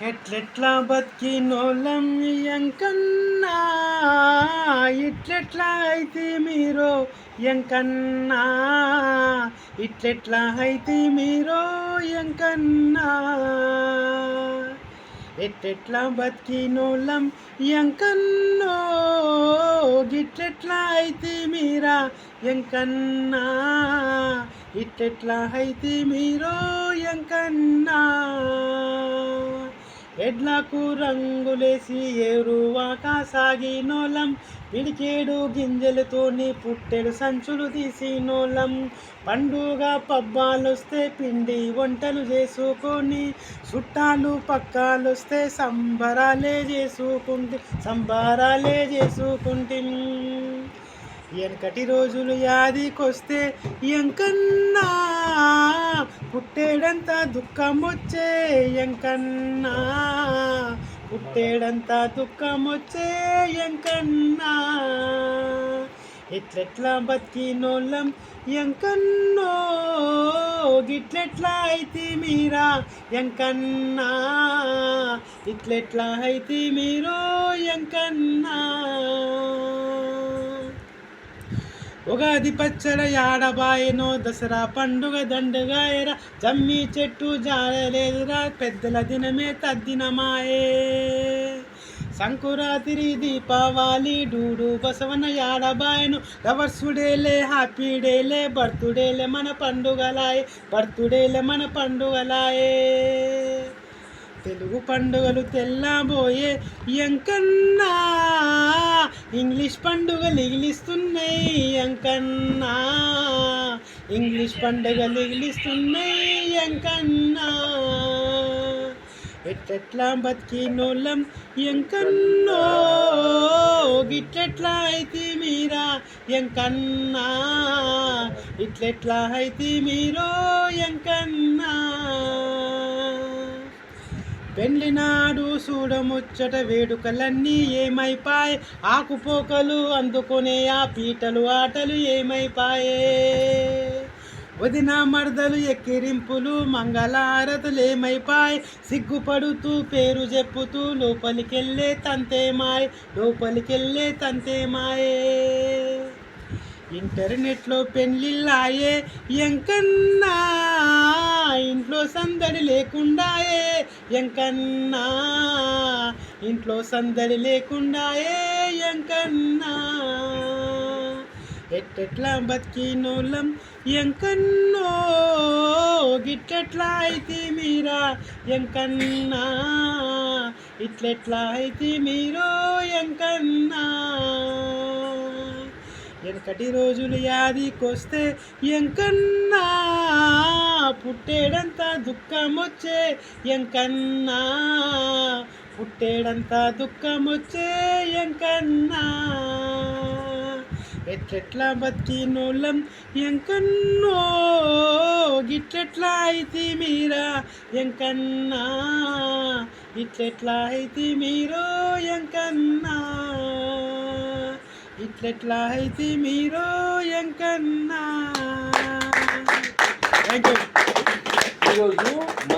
ఎట్లెట్లా బతికినోళ్ళం ఎంకన్నా? ఇట్లెట్లా అయితే మీరు ఎంకన్నా? ఇట్లెట్లా అయితే మీరు ఎంకన్నా? ఎట్లెట్లా బతికినోళ్ళం ఎంకన్నో? గిట్లెట్లా అయితే మీరా ఎంకన్నా? ఇట్లెట్లా అయితే మీరు ఎంకన్నా? ఎడ్లకు రంగులేసి ఏరువాక సాగినోలం పిడికేడు గింజలతోని పుట్టెడు సంచులు తీసినోలం పండుగ పబ్బాలొస్తే పిండి వంటలు చేసుకొని చుట్టాలు పక్కాలొస్తే సంబరాలే చేసుకుంటే సంబరాలే చేసుకుంటే. వెనకటి రోజులు యాదికొస్తే ఎంకన్నా పుట్టేడంత దుఃఖమొచ్చే ఎంకన్నా పుట్టేడంత దుఃఖం ఎంకన్నా ఎట్లెట్లా బతికినోళ్ళం ఎంకన్నో గిట్లెట్లా అయితే మీరా ఎంకన్నా ఇట్లెట్లా అయితే మీరు ఎంకన్నా ఉగాది పచ్చడ యాడబాయనో దసరా పండుగ దండగా జమ్మి చెట్టు జారలేదురా పెద్దల దినమే తద్దినమాయే. సంకురాతిరి దీపావళి డూడు బసవన యాడబాయను లవర్సుడేలే హ్యాపీ డేలే బర్త్డేలే మన పండుగలాయే బర్త్డేలే మన పండుగలాయే. తెలుగు పండుగలు తెల్లబోయే ఎంకన్నా ఇంగ్లీష్ పండుగలు ఇగిలిస్తున్నాయి ఎంకన్నా ఇంగ్లీష్ పండుగలు ఇగిలిస్తున్నాయి ఎంకన్నా ఎట్లెట్లా బతికినోళ్ళం ఎంకన్నో గిట్లెట్లా అయితే మీరా ఎంకన్నా ఇట్లెట్లా అయితే మీరో ఎంకన్నా పెళ్ళినాడు చూడముచ్చట వేడుకలన్నీ ఏమైపాయ్? ఆకుపోకలు అందుకునే ఆ పీటలు ఆటలు ఏమైపాయే? వదిన మర్దలు ఎక్కిరింపులు మంగళారతులు ఏమైపాయ్ సిగ్గుపడుతూ పేరు చెప్పుతూ లోపలికెళ్ళే తంతేమాయ్? లోపలికెళ్ళే తంతేమాయే? ఇంటర్నెట్లో పెళ్ళిళ్ళాయే ఎంకన్నా సందడి లేకుండాయే ఎంకన్నా. ఇంట్లో సందడి లేకుండాయే ఎంకన్నా. ఎట్టెట్లా బతికినోళ్ళం ఎంకన్నో. గిట్టెట్లా అయితే మీరా ఎంకన్నా. ఇట్లెట్లా అయితే మీరో ఎంకన్నా. వెనకటి రోజులు యాదికొస్తే ఎంకన్నా పుట్టేడంత దుఃఖం వచ్చే ఎంకన్నా పుట్టేడంత దుఃఖం వచ్చే ఎంకన్నా. ఎట్లెట్లా బతికినోళ్ళం? ఎంకన్నో గిట్లెట్లా అయితే మీరా? ఎంకన్నా. ఇట్లెట్లా అయితే మీరో? ఎంకన్నా. ఇట్లెట్లా అయితే మీరు ఎంకన్నా? థ్యాంక్ యూ ఈరోజు మన